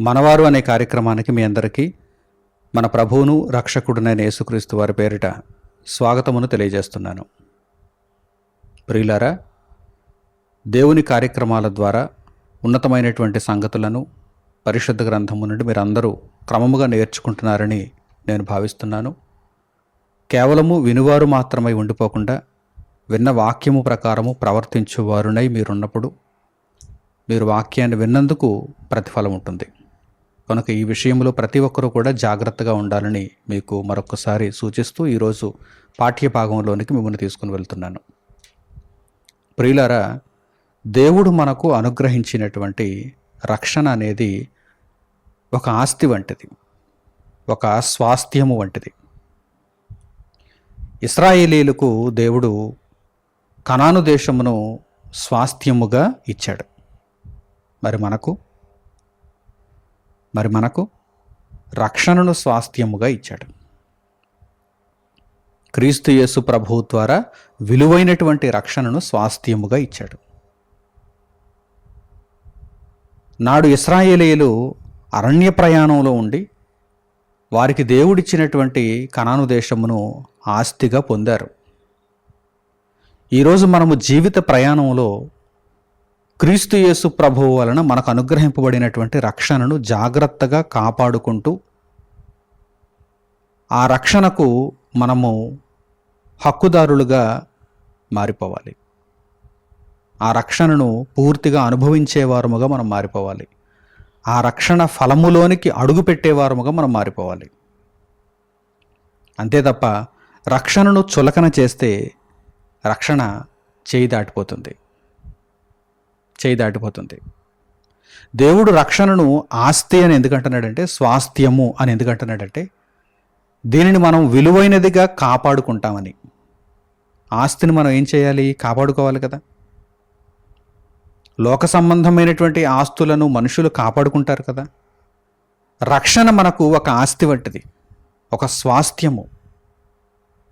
మనవారు అనే కార్యక్రమానికి మీ అందరికీ మన ప్రభువును రక్షకుడునైన యేసుక్రీస్తు వారి పేరిట స్వాగతమును తెలియజేస్తున్నాను. ప్రియులారా దేవుని కార్యక్రమాల ద్వారా ఉన్నతమైనటువంటి సంగతులను పరిశుద్ధ గ్రంథము నుండి మీరందరూ క్రమముగా నేర్చుకుంటున్నారని నేను భావిస్తున్నాను. కేవలము వినువారు మాత్రమై ఉండిపోకుండా విన్న వాక్యము ప్రకారము ప్రవర్తించేవారునై మీరున్నప్పుడు మీరు వాక్యాన్ని విన్నందుకు ప్రతిఫలం ఉంటుంది. కనుక ఈ విషయంలో ప్రతి ఒక్కరూ కూడా జాగ్రత్తగా ఉండాలని మీకు మరొకసారి సూచిస్తూ ఈరోజు పాఠ్య భాగంలోనికి మిమ్మల్ని తీసుకుని వెళ్తున్నాను. ప్రియులారా దేవుడు మనకు అనుగ్రహించినటువంటి రక్షణ అనేది ఒక ఆస్తి వంటిది ఒక స్వాస్థ్యము వంటిది. ఇస్రాయేలీలకు దేవుడు కనాను దేశమును స్వాస్థ్యముగా ఇచ్చాడు. మరి మనకు? మరి మనకు? రక్షణను స్వాస్థ్యముగా ఇచ్చాడు. క్రీస్తు యేసు ప్రభువు ద్వారా విలువైనటువంటి రక్షణను స్వాస్థ్యముగా ఇచ్చాడు. నాడు ఇస్రాయేలీలు అరణ్య ప్రయాణంలో ఉండి వారికి దేవుడిచ్చినటువంటి కణాను దేశమును ఆస్తిగా పొందారు. ఈరోజు మనము జీవిత ప్రయాణంలో క్రీస్తు యేసు ప్రభువు వలన మనకు అనుగ్రహింపబడినటువంటి రక్షణను జాగ్రత్తగా కాపాడుకుంటూ ఆ రక్షణకు మనము హక్కుదారులుగా మారిపోవాలి. ఆ రక్షణను పూర్తిగా అనుభవించేవారముగా మనం మారిపోవాలి. ఆ రక్షణ ఫలములోనికి అడుగు పెట్టేవారముగా మనం మారిపోవాలి. అంతే తప్ప రక్షణను చులకన చేస్తే రక్షణ చేయి దాటిపోతుంది. చేయి దాటిపోతుంది. దేవుడు రక్షణను ఆస్తి అని ఎందుకంటున్నాడంటే స్వాస్థ్యము అని ఎందుకంటున్నాడంటే దీనిని మనం విలువైనదిగా కాపాడుకుంటామని. ఆస్తిని మనం ఏం చేయాలి? కాపాడుకోవాలి కదా. లోక సంబంధమైనటువంటి ఆస్తులను మనుషులు కాపాడుకుంటారు కదా. రక్షణ మనకు ఒక ఆస్తి వంటిది ఒక స్వాస్థ్యము.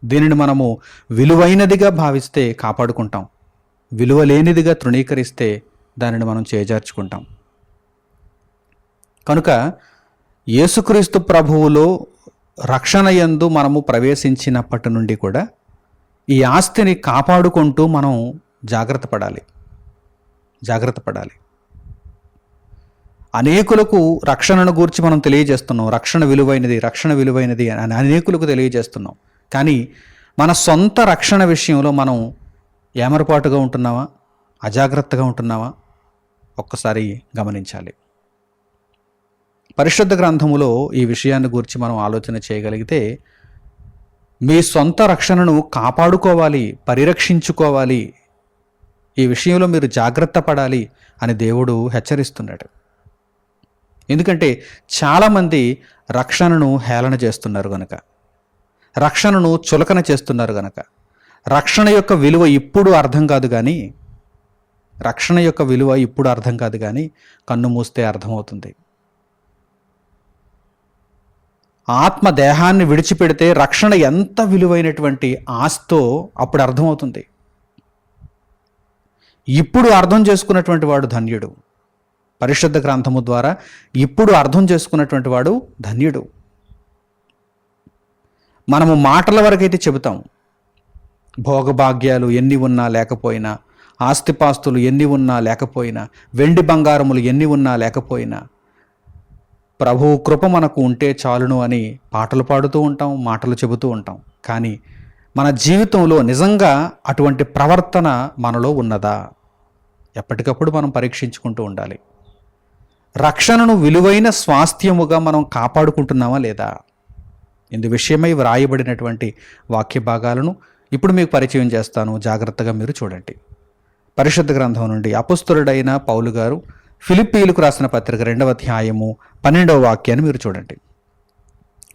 దీనిని మనము విలువైనదిగా భావిస్తే కాపాడుకుంటాం. విలువ లేనిదిగా తృణీకరిస్తే దానిని మనం చేజార్చుకుంటాం. కనుక యేసుక్రీస్తు ప్రభువులో రక్షణ యందు మనము ప్రవేశించినప్పటి నుండి కూడా ఈ ఆస్తిని కాపాడుకుంటూ మనం జాగ్రత్త పడాలి. జాగ్రత్త పడాలి. అనేకులకు రక్షణను గురించి మనం తెలియజేస్తున్నాం. రక్షణ విలువైనది రక్షణ విలువైనది అని అనేకులకు తెలియజేస్తున్నాం. కానీ మన సొంత రక్షణ విషయంలో మనం ఏమరపాటుగా ఉంటున్నావా అజాగ్రత్తగా ఉంటున్నావా ఒక్కసారి గమనించాలి. పరిశుద్ధ గ్రంథములో ఈ విషయాన్ని గురించి మనం ఆలోచన చేయగలిగితే మీ సొంత రక్షణను కాపాడుకోవాలి పరిరక్షించుకోవాలి ఈ విషయంలో మీరు జాగ్రత్త పడాలి అని దేవుడు హెచ్చరిస్తున్నాడు. ఎందుకంటే చాలామంది రక్షణను హేళన చేస్తున్నారు కనుక రక్షణను చులకన చేస్తున్నారు గనక. రక్షణ యొక్క విలువ ఇప్పుడు అర్థం కాదు కానీ రక్షణ యొక్క విలువ ఇప్పుడు అర్థం కాదు కానీ కన్ను మూస్తే అర్థమవుతుంది. ఆత్మ దేహాన్ని విడిచిపెడితే రక్షణ ఎంత విలువైనటువంటి ఆస్తో అప్పుడు అర్థమవుతుంది. ఇప్పుడు అర్థం చేసుకున్నటువంటి వాడు ధన్యుడు. పరిశుద్ధ గ్రంథము ద్వారా ఇప్పుడు అర్థం చేసుకున్నటువంటి వాడు ధన్యుడు. మనము మాటల వరకైతే చెబుతాం. భోగభాగ్యాలు ఎన్ని ఉన్నా లేకపోయినా ఆస్తిపాస్తులు ఎన్ని ఉన్నా లేకపోయినా వెండి బంగారములు ఎన్ని ఉన్నా లేకపోయినా ప్రభువు కృప మనకు ఉంటే చాలును అని పాటలు పాడుతూ ఉంటాం మాటలు చెబుతూ ఉంటాం. కానీ మన జీవితంలో నిజంగా అటువంటి ప్రవర్తన మనలో ఉన్నదా? ఎప్పటికప్పుడు మనం పరీక్షించుకుంటూ ఉండాలి. రక్షణను విలువైన స్వాస్థ్యముగా మనం కాపాడుకుంటున్నామా లేదా? ఇందు విషయమై వ్రాయబడినటువంటి వాక్య భాగాలను ఇప్పుడు మీకు పరిచయం చేస్తాను. జాగ్రత్తగా మీరు చూడండి. పరిశుద్ధ గ్రంథం నుండి అపుస్తురుడైన పౌలు గారు ఫిలిప్పీలకు రాసిన పత్రిక రెండవ అధ్యాయము పన్నెండవ వాక్యాన్ని మీరు చూడండి.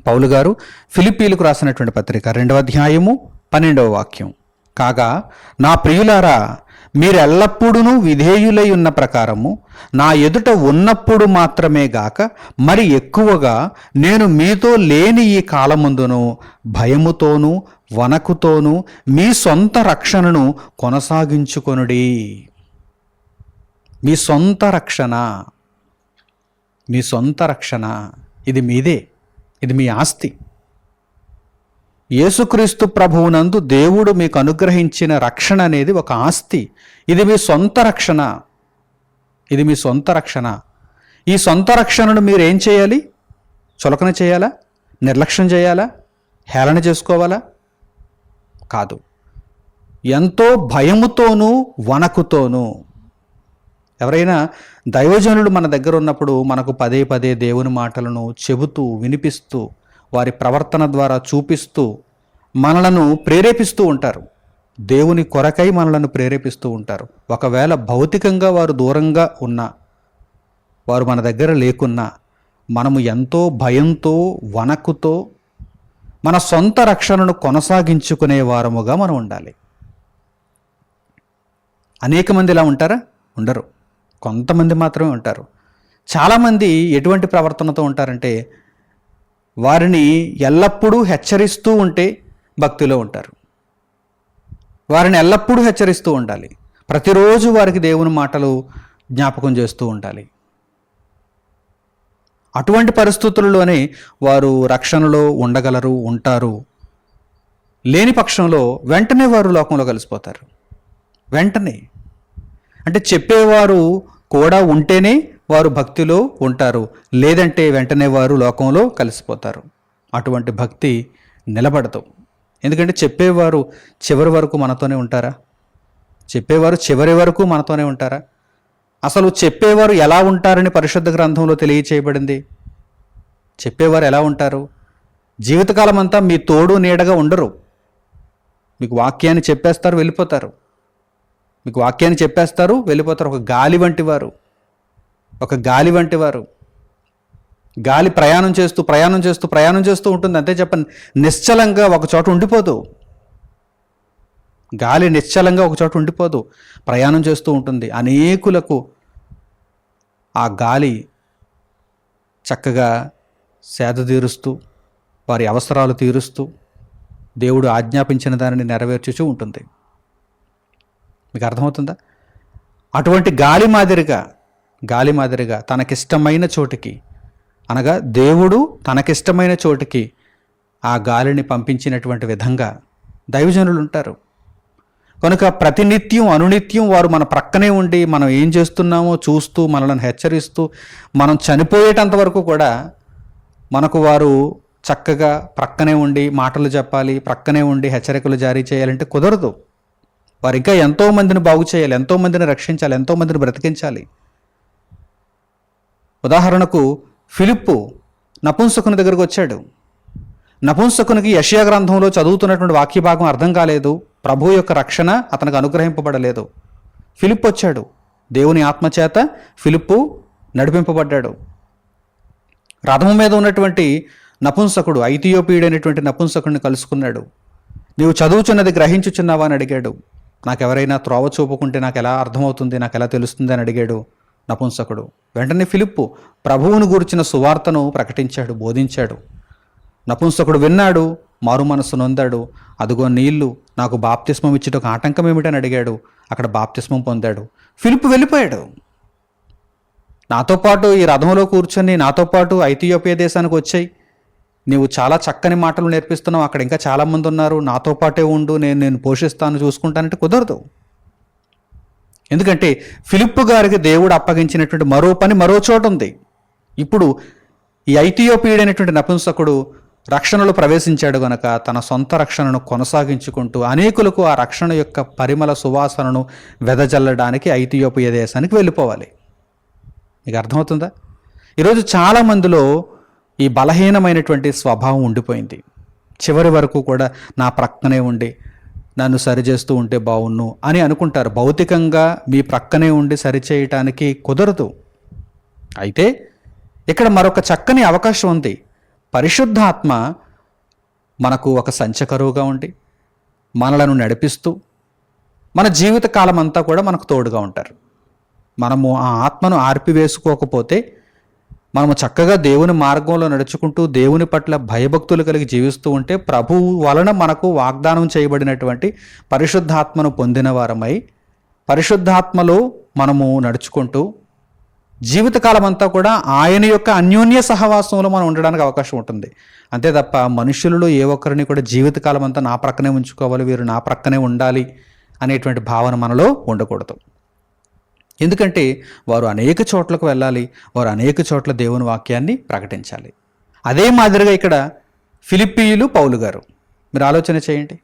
పౌలు గారు ఫిలిప్పీలకు రాసినటువంటి పత్రిక రెండవ అధ్యాయము పన్నెండవ వాక్యం. కాగా నా ప్రియులారా మీరెల్లప్పుడూ విధేయులై ఉన్న ప్రకారము నా ఎదుట ఉన్నప్పుడు మాత్రమే గాక మరి ఎక్కువగా నేను మీతో లేని ఈ కాలముందును భయముతోనూ వనకుతోనూ మీ సొంత రక్షణను కొనసాగించుకొనుడి. మీ సొంత రక్షణ. మీ సొంత రక్షణ. ఇది మీదే. ఇది మీ ఆస్తి. యేసుక్రీస్తు ప్రభువునందు దేవుడు మీకు అనుగ్రహించిన రక్షణ అనేది ఒక ఆస్తి. ఇది మీ సొంత రక్షణ. ఇది మీ సొంత రక్షణ. ఈ సొంత రక్షణను మీరు ఏం చేయాలి? చులకన చేయాలా? నిర్లక్ష్యం చేయాలా? హేళన చేసుకోవాలా? కాదు. ఎంతో భయముతోనూ వణకుతోనూ. ఎవరైనా దైవజనుడు మన దగ్గర ఉన్నప్పుడు మనకు పదే పదే దేవుని మాటలను చెబుతూ వినిపిస్తూ వారి ప్రవర్తన ద్వారా చూపిస్తూ మనలను ప్రేరేపిస్తూ ఉంటారు. దేవుని కొరకై మనలను ప్రేరేపిస్తూ ఉంటారు. ఒకవేళ భౌతికంగా వారు దూరంగా ఉన్నా వారు మన దగ్గర లేకున్నా మనము ఎంతో భయంతో వనకుతో మన సొంత రక్షణను కొనసాగించుకునే వారముగా మనం ఉండాలి. అనేక మంది ఇలా ఉంటారా? ఉండరు. కొంతమంది మాత్రమే ఉంటారు. చాలామంది ఎటువంటి ప్రవర్తనతో ఉంటారంటే వారిని ఎల్లప్పుడూ హెచ్చరిస్తూ ఉంటే భక్తిలో ఉంటారు. వారిని ఎల్లప్పుడూ హెచ్చరిస్తూ ఉండాలి. ప్రతిరోజు వారికి దేవుని మాటలు జ్ఞాపకం చేస్తూ ఉండాలి. అటువంటి పరిస్థితుల్లోనే వారు రక్షణలో ఉండగలరు ఉంటారు. లేని పక్షంలో వెంటనే వారు లోకంలో కలిసిపోతారు. వెంటనే. అంటే చెప్పేవారు కూడా ఉంటేనే వారు భక్తిలో ఉంటారు. లేదంటే వెంటనే వారు లోకంలో కలిసిపోతారు. అటువంటి భక్తి నిలబడదు. ఎందుకంటే చెప్పేవారు చివరి వరకు మనతోనే ఉంటారా? చెప్పేవారు చివరి వరకు మనతోనే ఉంటారా? అసలు చెప్పేవారు ఎలా ఉంటారని పరిశుద్ధ గ్రంథంలో తెలియచేయబడింది. చెప్పేవారు ఎలా ఉంటారు? జీవితకాలం అంతా మీ తోడు నీడగా ఉండరు. మీకు వాక్యాన్ని చెప్పేస్తారు వెళ్ళిపోతారు. మీకు వాక్యాన్ని చెప్పేస్తారు వెళ్ళిపోతారు. ఒక గాలి వంటి వారు. ఒక గాలి వంటి వారు. గాలి ప్రయాణం చేస్తూ ప్రయాణం చేస్తూ ప్రయాణం చేస్తూ ఉంటుంది. అంతే చెప్పండి నిశ్చలంగా ఒక చోట ఉండిపోదు. గాలి నిశ్చలంగా ఒక చోట ఉండిపోదు. ప్రయాణం చేస్తూ ఉంటుంది. అనేకులకు ఆ గాలి చక్కగా సేద తీరుస్తూ వారి అవసరాలు తీరుస్తూ దేవుడు ఆజ్ఞాపించిన దానిని నెరవేర్చుచూ ఉంటుంది. మీకు అర్థమవుతుందా? అటువంటి గాలి మాదిరిగా గాలి మాదిరిగా తనకిష్టమైన చోటికి అనగా దేవుడు తనకిష్టమైన చోటికి ఆ గాలిని పంపించినటువంటి విధంగా దైవజనులు ఉంటారు. కనుక ప్రతినిత్యం అనునిత్యం వారు మన ప్రక్కనే ఉండి మనం ఏం చేస్తున్నామో చూస్తూ మనల్ని హెచ్చరిస్తూ మనం చనిపోయేటంత వరకు కూడా మనకు వారు చక్కగా ప్రక్కనే ఉండి మాటలు చెప్పాలి ప్రక్కనే ఉండి హెచ్చరికలు జారీ చేయాలంటే కుదరదు. వారు ఇంకా ఎంతో మందిని బాగు చేయాలి ఎంతో మందిని రక్షించాలి ఎంతో మందిని బ్రతికించాలి. ఉదాహరణకు ఫిలిప్పు నపుంసకుని దగ్గరకు వచ్చాడు. నపుంసకునికి యషయా గ్రంథంలో చదువుతున్నటువంటి వాక్య భాగం అర్థం కాలేదు. ప్రభు యొక్క రక్షణ అతనికి అనుగ్రహింపబడలేదు. ఫిలిప్ వచ్చాడు. దేవుని ఆత్మచేత ఫిలిప్పు నడిపింపబడ్డాడు. రథము మీద ఉన్నటువంటి నపుంసకుడు ఐథియోపియుడైనటువంటి నపుంసకుడిని కలుసుకున్నాడు. నీవు చదువుచున్నది గ్రహించుచున్నావా? అని అడిగాడు. నాకెవరైనా త్రోవ చూపుకుంటే నాకు ఎలా అర్థమవుతుంది? నాకు ఎలా తెలుస్తుంది? అని అడిగాడు. నపుంసకుడు. వెంటనే ఫిలిప్పు ప్రభువును గూర్చిన సువార్తను ప్రకటించాడు బోధించాడు. నపుంసకుడు విన్నాడు మారు మనసు నొందాడు. అదుగో నీళ్ళు నాకు బాప్తిస్మం ఇచ్చేటొక ఆటంకం ఏమిటని అడిగాడు. అక్కడ బాప్తిస్మం పొందాడు. ఫిలిప్ వెళ్ళిపోయాడు. నాతో పాటు ఈ రథంలో కూర్చొని నాతో పాటు ఐథియోపియా దేశానికి వచ్చాయి. నీవు చాలా చక్కని మాటలు నేర్పిస్తున్నావు. అక్కడ ఇంకా చాలామంది ఉన్నారు నాతో పాటే ఉండు నేను నేను పోషిస్తాను చూసుకుంటానంటే కుదరదు. ఎందుకంటే ఫిలిప్పు గారికి దేవుడు అప్పగించినటువంటి మరో పని మరో చోట ఉంది. ఇప్పుడు ఈ ఐథియోపియుడైనటువంటి నపుంసకుడు రక్షణలో ప్రవేశించాడు గనక తన సొంత రక్షణను కొనసాగించుకుంటూ అనేకులకు ఆ రక్షణ యొక్క పరిమళ సువాసనను వెదజల్లడానికి ఐథియోపియా దేశానికి వెళ్ళిపోవాలి. మీకు అర్థమవుతుందా? ఈరోజు చాలా మందిలో ఈ బలహీనమైనటువంటి స్వభావం ఉండిపోయింది. చివరి వరకు కూడా నా ప్రక్కనే ఉండి నన్ను సరిచేస్తూ ఉంటే బాగున్ను అని అనుకుంటారు. భౌతికంగా మీ ప్రక్కనే ఉండి సరిచేయటానికి కుదరదు. అయితే ఇక్కడ మరొక చక్కని అవకాశం ఉంది. పరిశుద్ధాత్మ మనకు ఒక సంచకరువుగా ఉండి మనలను నడిపిస్తూ మన జీవిత కాలం అంతా కూడా మనకు తోడుగా ఉంటారు. మనము ఆ ఆత్మను ఆర్పివేసుకోకపోతే మనము చక్కగా దేవుని మార్గంలో నడుచుకుంటూ దేవుని పట్ల భయభక్తులు కలిగి జీవిస్తూ ఉంటే ప్రభువు వలన మనకు వాగ్దానం చేయబడినటువంటి పరిశుద్ధాత్మను పొందిన వారమై పరిశుద్ధాత్మలో మనము నడుచుకుంటూ జీవితకాలం అంతా కూడా ఆయన యొక్క అన్యోన్య సహవాసంలో మనం ఉండడానికి అవకాశం ఉంటుంది. అంతే తప్ప మనుషులలో ఏ ఒక్కరిని కూడా జీవితకాలం అంతా నా ప్రక్కనే ఉంచుకోవాలి వీరు నా ప్రక్కనే ఉండాలి అనేటువంటి భావన మనలో ఉండకూడదు. ఎందుకంటే వారు అనేక చోట్లకు వెళ్ళాలి వారు అనేక చోట్ల దేవుని వాక్యాన్ని ప్రకటించాలి. అదే మాదిరిగా ఇక్కడ ఫిలిప్పీయులు పౌలు గారు. మీరు ఆలోచన చేయండి.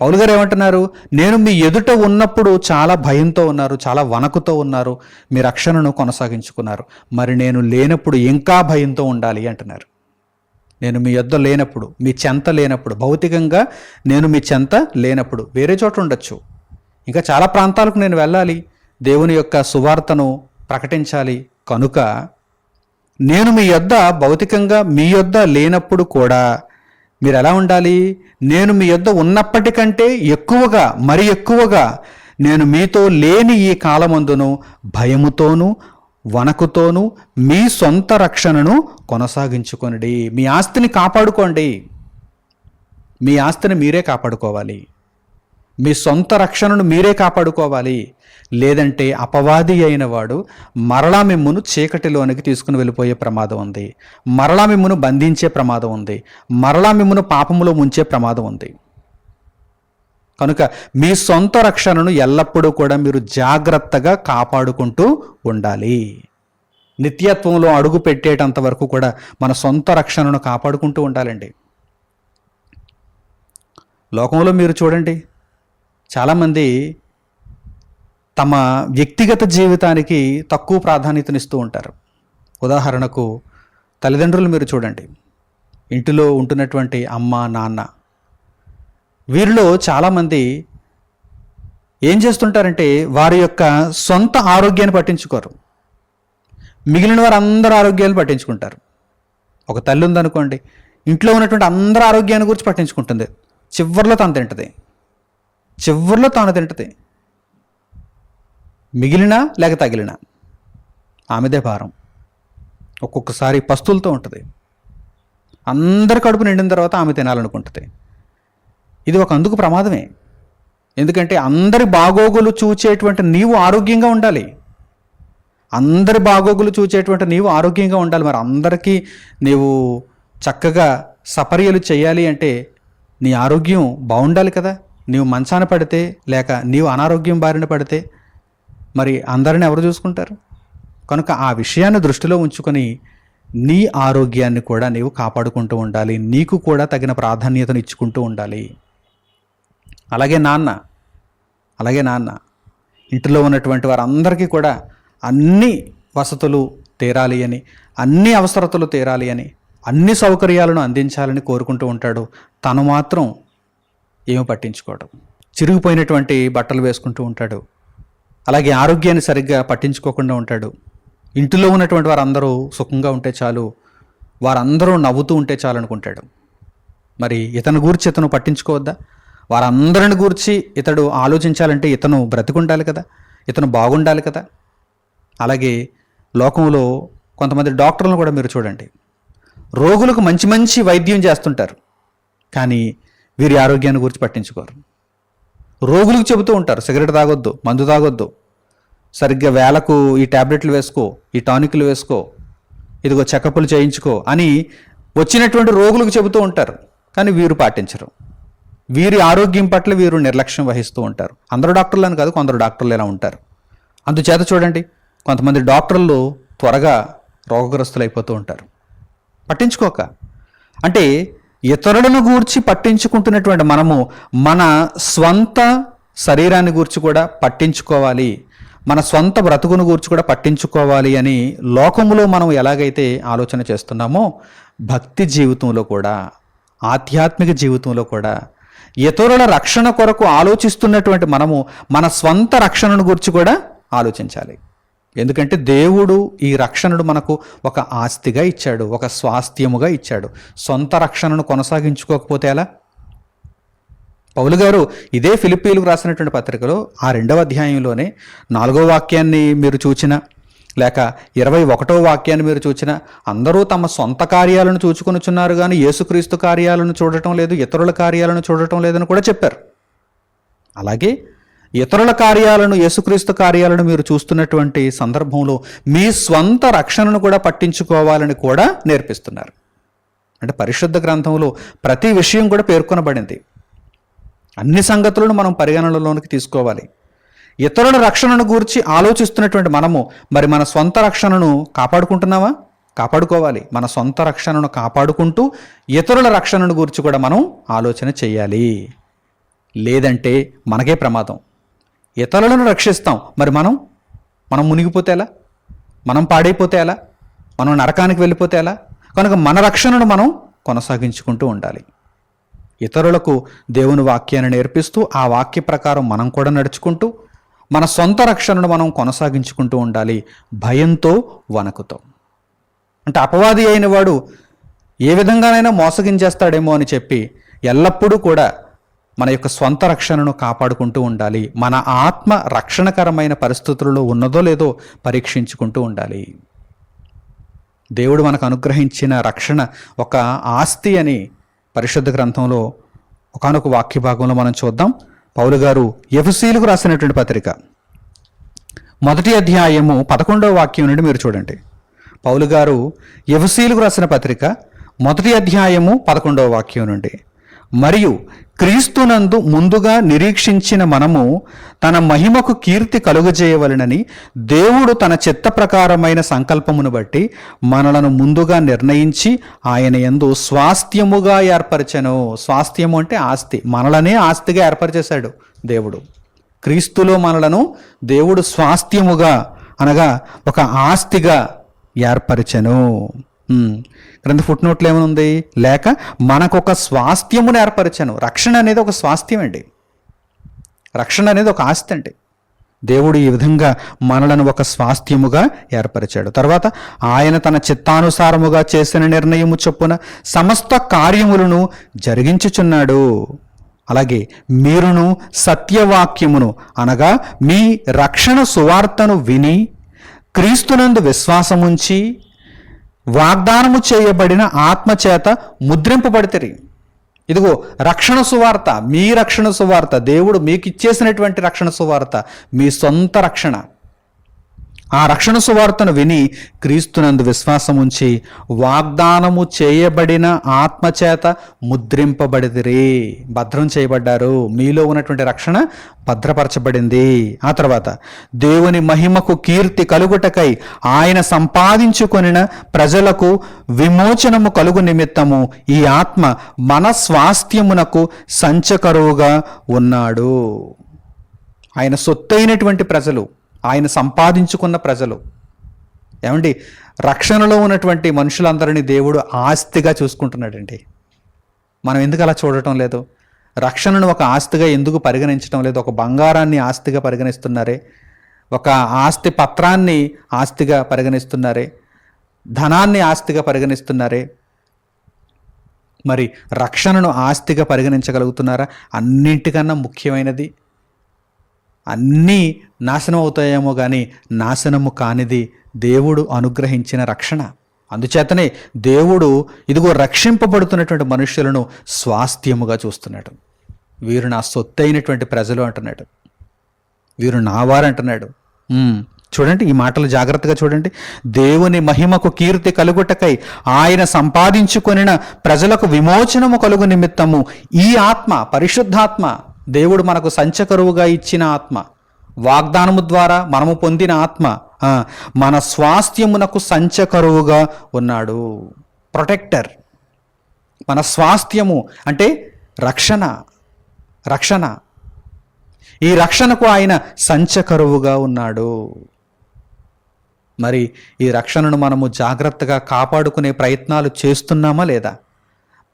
పౌలు గారు ఏమంటున్నారు? నేను మీ ఎదుట ఉన్నప్పుడు చాలా భయంతో ఉన్నారు చాలా వణకుతో ఉన్నారు మీ రక్షణను కొనసాగించుకున్నారు. మరి నేను లేనప్పుడు ఇంకా భయంతో ఉండాలి అంటున్నారు. నేను మీ యొద్ద లేనప్పుడు మీ చెంత లేనప్పుడు భౌతికంగా నేను మీ చెంత లేనప్పుడు వేరే చోట ఉండొచ్చు. ఇంకా చాలా ప్రాంతాలకు నేను వెళ్ళాలి. దేవుని యొక్క సువార్తను ప్రకటించాలి. కనుక నేను మీ యొద్ద భౌతికంగా మీ యొద్ద లేనప్పుడు కూడా మీరు ఎలా ఉండాలి? నేను మీ యొద్ద ఉన్నప్పటికంటే ఎక్కువగా మరి ఎక్కువగా నేను మీతో లేని ఈ కాలమందును భయముతోనూ వణకుతోనూ మీ సొంత రక్షణను కొనసాగించుకొనిడి. మీ ఆస్తిని కాపాడుకోండి. మీ ఆస్తిని మీరే కాపాడుకోవాలి. మీ సొంత రక్షణను మీరే కాపాడుకోవాలి. లేదంటే అపవాది అయిన వాడు మరలా మిమ్మును చీకటిలోనికి తీసుకుని వెళ్ళిపోయే ప్రమాదం ఉంది. మరలా మిమ్మును బంధించే ప్రమాదం ఉంది. మరలా మిమ్మును పాపములో ముంచే ప్రమాదం ఉంది. కనుక మీ సొంత రక్షణను ఎల్లప్పుడూ కూడా మీరు జాగ్రత్తగా కాపాడుకుంటూ ఉండాలి. నిత్యత్వంలో అడుగు పెట్టేటంత వరకు కూడా మన సొంత రక్షణను కాపాడుకుంటూ ఉండాలండి. లోకంలో మీరు చూడండి. చాలామంది తమ వ్యక్తిగత జీవితానికి తక్కువ ప్రాధాన్యతనిస్తూ ఉంటారు. ఉదాహరణకు తల్లిదండ్రులు మీరు చూడండి. ఇంటిలో ఉంటున్నటువంటి అమ్మ నాన్న. వీరిలో చాలామంది ఏం చేస్తుంటారంటే వారి యొక్క సొంత ఆరోగ్యాన్ని పట్టించుకోరు. మిగిలిన వారు అందరు ఆరోగ్యాన్ని పట్టించుకుంటారు. ఒక తల్లి ఉందనుకోండి ఇంట్లో ఉన్నటువంటి అందరి ఆరోగ్యాన్ని గురించి పట్టించుకుంటుంది. చివరిలో తను తింటుంది. చివరిలో తాను తింటది. మిగిలినా లేక తగిలినా ఆమెదే భారం. ఒక్కొక్కసారి పస్తులతో ఉంటుంది. అందరి కడుపు నిండిన తర్వాత ఆమె తినాలనుకుంటుంది. ఇది ఒక అందుకు ప్రమాదమే. ఎందుకంటే అందరి బాగోగులు చూచేటువంటి నీవు ఆరోగ్యంగా ఉండాలి. అందరి బాగోగులు చూచేటువంటి నీవు ఆరోగ్యంగా ఉండాలి. మరి అందరికీ నీవు చక్కగా సపర్యలు చేయాలి అంటే నీ ఆరోగ్యం బాగుండాలి కదా? నీవు మంచాన పడితే లేక నీవు అనారోగ్యం బారిన పడితే మరి అందరిని ఎవరు చూసుకుంటారు? కనుక ఆ విషయాన్ని దృష్టిలో ఉంచుకొని నీ ఆరోగ్యాన్ని కూడా నీవు కాపాడుకుంటూ ఉండాలి. నీకు కూడా తగిన ప్రాధాన్యతను ఇచ్చుకుంటూ ఉండాలి. అలాగే నాన్న అలాగే నాన్న ఇంటిలో ఉన్నటువంటి వారందరికీ కూడా అన్ని వసతులు తీరాలి అని అన్ని అవసరతలు తీరాలి అని అన్ని సౌకర్యాలను అందించాలని కోరుకుంటూ ఉంటాడు. తను మాత్రం ఏమి పట్టించుకోవడం చిరిగిపోయినటువంటి బట్టలు వేసుకుంటూ ఉంటాడు. అలాగే ఆరోగ్యాన్ని సరిగ్గా పట్టించుకోకుండా ఉంటాడు. ఇంటిలో ఉన్నటువంటి వారందరూ సుఖంగా ఉంటే చాలు వారందరూ నవ్వుతూ ఉంటే చాలు అనుకుంటాడు. మరి ఇతను గూర్చి ఇతను పట్టించుకోవద్దా? వారందరిని గూర్చి ఇతడు ఆలోచించాలంటే ఇతను బ్రతికుండాలి కదా ఇతను బాగుండాలి కదా. అలాగే లోకంలో కొంతమంది డాక్టర్లను కూడా మీరు చూడండి. రోగులకు మంచి మంచి వైద్యం చేస్తుంటారు. కానీ వీరి ఆరోగ్యాన్ని గురించి పట్టించుకోరు. రోగులకు చెబుతూ ఉంటారు సిగరెట్ తాగొద్దు మందు తాగొద్దు. సరిగ్గా వేలకు ఈ ట్యాబ్లెట్లు వేసుకో ఈ టానిక్లు వేసుకో ఇదిగో చెకప్లు చేయించుకో అని వచ్చినటువంటి రోగులకు చెబుతూ ఉంటారు కానీ వీరు పాటించరు. వీరి ఆరోగ్యం పట్ల వీరు నిర్లక్ష్యం వహిస్తూ ఉంటారు. అందరు డాక్టర్లు అని కాదు కొందరు డాక్టర్లు ఇలా ఉంటారు. అందుచేత చూడండి కొంతమంది డాక్టర్లు త్వరగా రోగగ్రస్తులు అయిపోతూ ఉంటారు. పట్టించుకోక. అంటే ఇతరులను గూర్చి పట్టించుకుంటున్నటువంటి మనము మన స్వంత శరీరాన్ని గూర్చి కూడా పట్టించుకోవాలి. మన స్వంత బ్రతుకును గూర్చి కూడా పట్టించుకోవాలి అని లోకంలో మనం ఎలాగైతే ఆలోచన చేస్తున్నామో భక్తి జీవితంలో కూడా ఆధ్యాత్మిక జీవితంలో కూడా ఇతరుల రక్షణ కొరకు ఆలోచిస్తున్నటువంటి మనము మన స్వంత రక్షణను గురించి కూడా ఆలోచించాలి. ఎందుకంటే దేవుడు ఈ రక్షణను మనకు ఒక ఆస్తిగా ఇచ్చాడు ఒక స్వాస్థ్యముగా ఇచ్చాడు. సొంత రక్షణను కొనసాగించుకోకపోతే ఎలా? పౌలు గారు ఇదే ఫిలిప్పీలకు రాసినటువంటి పత్రికలో ఆ రెండవ అధ్యాయంలోనే నాలుగో వాక్యాన్ని మీరు చూచిన లేక ఇరవై ఒకటో వాక్యాన్ని మీరు చూచిన అందరూ తమ సొంత కార్యాలను చూచుకొనుచున్నారు కానీ యేసుక్రీస్తు కార్యాలను చూడటం లేదు ఇతరుల కార్యాలను చూడటం లేదని కూడా చెప్పారు. అలాగే ఇతరుల కార్యాలను యేసుక్రీస్తు కార్యాలను మీరు చూస్తున్నటువంటి సందర్భంలో మీ స్వంత రక్షణను కూడా పట్టించుకోవాలని కూడా నేర్పిస్తున్నారు. అంటే పరిశుద్ధ గ్రంథంలో ప్రతి విషయం కూడా పేర్కొనబడింది. అన్ని సంగతులను మనం పరిగణనలోనికి తీసుకోవాలి. ఇతరుల రక్షణను గురించి ఆలోచిస్తున్నటువంటి మనము మరి మన సొంత రక్షణను కాపాడుకుంటున్నావా కాపాడుకోవాలి. మన సొంత రక్షణను కాపాడుకుంటూ ఇతరుల రక్షణను గురించి కూడా మనం ఆలోచన చేయాలి. లేదంటే మనకే ప్రమాదం. ఇతరులను రక్షిస్తాం. మరి మనం? మనం మునిగిపోతే ఎలా? మనం పాడైపోతే ఎలా? మనం నరకానికి వెళ్ళిపోతే ఎలా? కనుక మన రక్షణను మనం కొనసాగించుకుంటూ ఉండాలి. ఇతరులకు దేవుని వాక్యాన్ని నేర్పిస్తూ ఆ వాక్య ప్రకారం మనం కూడా నడుచుకుంటూ మన సొంత రక్షణను మనం కొనసాగించుకుంటూ ఉండాలి. భయంతో వణకుతో. అంటే అపవాది అయిన వాడు ఏ విధంగానైనా మోసగించేస్తాడేమో అని చెప్పి ఎల్లప్పుడూ కూడా మన యొక్క స్వంత రక్షణను కాపాడుకుంటూ ఉండాలి. మన ఆత్మ రక్షణకరమైన పరిస్థితులలో ఉన్నదో లేదో పరీక్షించుకుంటూ ఉండాలి. దేవుడు మనకు అనుగ్రహించిన రక్షణ ఒక ఆస్తి అని పరిశుద్ధ గ్రంథంలో ఒకానొక వాక్య భాగంలో మనం చూద్దాం. పౌలు గారు ఎఫ్సీలకు రాసినటువంటి పత్రిక. మొదటి అధ్యాయము పదకొండవ వాక్యం నుండి మీరు చూడండి. పౌలు గారు ఎఫ్సీలకు రాసిన పత్రిక మొదటి అధ్యాయము పదకొండవ వాక్యం నుండి. మరియు క్రీస్తునందు ముందుగా నిరీక్షించిన మనము తన మహిమకు కీర్తి కలుగజేయవలనని దేవుడు తన చిత్త ప్రకారమైన సంకల్పమును బట్టి మనలను ముందుగా నిర్ణయించి ఆయన ఎందు స్వాస్థ్యముగా ఏర్పరచను. స్వాస్థ్యము అంటే ఆస్తి. మనలనే ఆస్తిగా ఏర్పరిచేశాడు దేవుడు. క్రీస్తులో మనలను దేవుడు స్వాస్థ్యముగా అనగా ఒక ఆస్తిగా ఏర్పరచను. క్రింద ఫుట్ నోట్లో ఏమనుంది? లేక మనకొక స్వాస్థ్యమును ఏర్పరిచాను. రక్షణ అనేది ఒక స్వాస్థ్యం అండి. రక్షణ అనేది ఒక ఆస్తి అండి. దేవుడు ఈ విధంగా మనలను ఒక స్వాస్థ్యముగా ఏర్పరిచాడు. తర్వాత ఆయన తన చిత్తానుసారముగా చేసిన నిర్ణయము చొప్పున సమస్త కార్యములను జరిగించుచున్నాడు. అలాగే మీరును సత్యవాక్యమును అనగా మీ రక్షణ సువార్తను విని క్రీస్తునందు విశ్వాసముంచి వాగ్దానము చేయబడిన ఆత్మచేత ముద్రింపబడితే ఇదిగో రక్షణ సువార్త మీ రక్షణ సువార్త దేవుడు మీకు ఇచ్చేసినటువంటి రక్షణ సువార్త మీ సొంత రక్షణ. ఆ రక్షణ సువార్తను విని క్రీస్తునందు విశ్వాసం ఉంచి వాగ్దానము చేయబడిన ఆత్మచేత ముద్రింపబడిదిరే. భద్రం చేయబడ్డారు. మీలో ఉన్నటువంటి రక్షణ భద్రపరచబడింది. ఆ తర్వాత దేవుని మహిమకు కీర్తి కలుగుటకై ఆయన సంపాదించుకొనిన ప్రజలకు విమోచనము కలుగు నిమిత్తము ఈ ఆత్మ మన స్వాస్థ్యమునకు సంచకరువుగా ఉన్నాడు. ఆయన సొత్తైనటువంటి ప్రజలు ఆయన సంపాదించుకున్న ప్రజలు. ఏమండి? రక్షణలో ఉన్నటువంటి మనుషులందరినీ దేవుడు ఆస్తిగా చూసుకుంటున్నాడండి. మనం ఎందుకు అలా చూడటం లేదు? రక్షణను ఒక ఆస్తిగా ఎందుకు పరిగణించడం లేదు? ఒక బంగారాన్ని ఆస్తిగా పరిగణిస్తున్నారే? ఒక ఆస్తి పత్రాన్ని ఆస్తిగా పరిగణిస్తున్నారే? ధనాన్ని ఆస్తిగా పరిగణిస్తున్నారే? మరి రక్షణను ఆస్తిగా పరిగణించగలుగుతున్నారా? అన్నింటికన్నా ముఖ్యమైనది అన్నీ నాశనం అవుతాయేమో కానీ నాశనము కానిది దేవుడు అనుగ్రహించిన రక్షణ. అందుచేతనే దేవుడు ఇదిగో రక్షింపబడుతున్నటువంటి మనుషులను స్వాస్థ్యముగా చూస్తున్నాడు. వీరు నా సొత్తైనటువంటి ప్రజలు అంటున్నాడు. వీరు నావారు అంటున్నాడు. చూడండి ఈ మాటలు జాగ్రత్తగా చూడండి. దేవుని మహిమకు కీర్తి కలుగుటకై ఆయన సంపాదించుకొనిన ప్రజలకు విమోచనము కలుగు నిమిత్తము ఈ ఆత్మ పరిశుద్ధాత్మ దేవుడు మనకు సంచకరువుగా ఇచ్చిన ఆత్మ. వాగ్దానము ద్వారా మనము పొందిన ఆత్మ మన స్వాస్థ్యమునకు సంచకరువుగా ఉన్నాడు. ప్రొటెక్టర్. మన స్వాస్థ్యము అంటే రక్షణ రక్షణ. ఈ రక్షణకు ఆయన సంచకరువుగా ఉన్నాడు. మరి ఈ రక్షణను మనము జాగ్రత్తగా కాపాడుకునే ప్రయత్నాలు చేస్తున్నామా లేదా?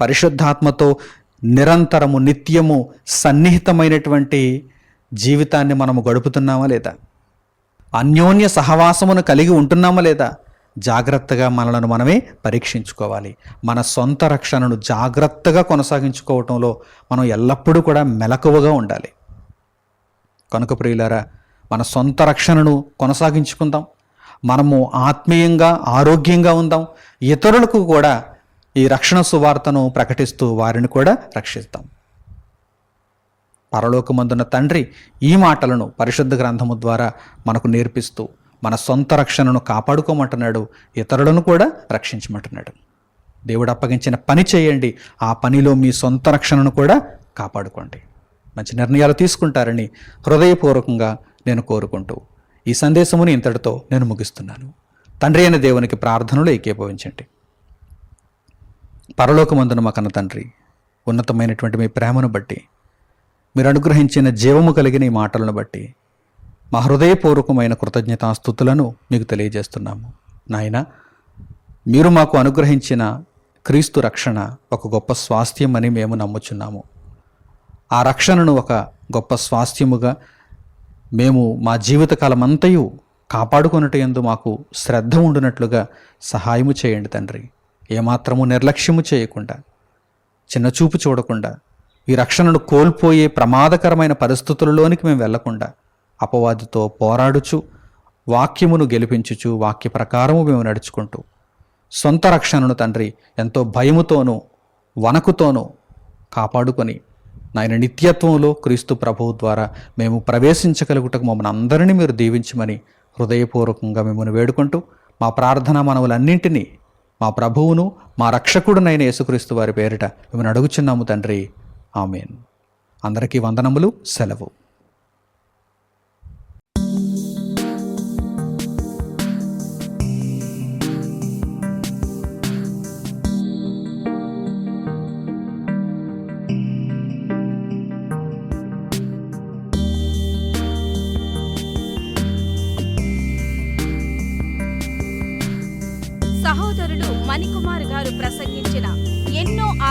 పరిశుద్ధాత్మతో నిరంతరము నిత్యము సన్నిహితమైనటువంటి జీవితాన్ని మనము గడుపుతున్నామా లేదా? అన్యోన్య సహవాసమును కలిగి ఉంటున్నామా లేదా? జాగ్రత్తగా మనలను మనమే పరీక్షించుకోవాలి. మన సొంత రక్షణను జాగ్రత్తగా కొనసాగించుకోవటంలో మనం ఎల్లప్పుడూ కూడా మెలకువగా ఉండాలి. కనుక ప్రియులారా మన సొంత రక్షణను కొనసాగించుకుందాం. మనము ఆత్మీయంగా ఆరోగ్యంగా ఉందాం. ఇతరులకు కూడా ఈ రక్షణ సువార్తను ప్రకటిస్తూ వారిని కూడా రక్షిస్తాం. పరలోకమందున్న తండ్రి ఈ మాటలను పరిశుద్ధ గ్రంథము ద్వారా మనకు నేర్పిస్తూ మన సొంత రక్షణను కాపాడుకోమంటున్నాడు ఇతరులను కూడా రక్షించమంటున్నాడు. దేవుడు అప్పగించిన పని చేయండి ఆ పనిలో మీ సొంత రక్షణను కూడా కాపాడుకోండి. మంచి నిర్ణయాలు తీసుకుంటారని హృదయపూర్వకంగా నేను కోరుకుంటూ ఈ సందేశముని ఇంతటితో నేను ముగిస్తున్నాను. తండ్రి అయిన దేవునికి ప్రార్థనలు ఏకీభవించండి. పరలోకమందున మా కన్న తండ్రి ఉన్నతమైనటువంటి మీ ప్రేమను బట్టి మీరు అనుగ్రహించిన జీవము కలిగిన ఈ మాటలను బట్టి మా హృదయపూర్వకమైన కృతజ్ఞతాస్థుతులను మీకు తెలియజేస్తున్నాము. నాయన మీరు మాకు అనుగ్రహించిన క్రీస్తు రక్షణ ఒక గొప్ప స్వాస్థ్యం అని మేము నమ్ముచున్నాము. ఆ రక్షణను ఒక గొప్ప స్వాస్థ్యముగా మేము మా జీవితకాలమంతయు కాపాడుకొనుట ఎందు మాకు శ్రద్ధ ఉండునట్లుగా సహాయము చేయండి తండ్రి. ఏమాత్రము నిర్లక్ష్యము చేయకుండా చిన్న చూపు చూడకుండా ఈ రక్షణను కోల్పోయే ప్రమాదకరమైన పరిస్థితులలోనికి మేము వెళ్ళకుండా అపవాదితో పోరాడుచు వాక్యమును గెలిపించుచు వాక్య ప్రకారము మేము నడుచుకుంటూ సొంత రక్షణను తండ్రి ఎంతో భయముతోనూ వణకుతోనూ కాపాడుకొని నాయన నిత్యత్వంలో క్రీస్తు ప్రభువు ద్వారా మేము ప్రవేశించగలుగుటకు మమ్మల్ని అందరినీ మీరు దీవించమని హృదయపూర్వకంగా మిమ్మల్ని వేడుకుంటూ మా ప్రార్థన మనవులన్నింటినీ మా ప్రభువును మా రక్షకుడునైన యేసుక్రీస్తు వారి పేరిట మిమ్మల్ని అడుగుచున్నాము తండ్రి. ఆమెన్. అందరికీ వందనములు సెలవు.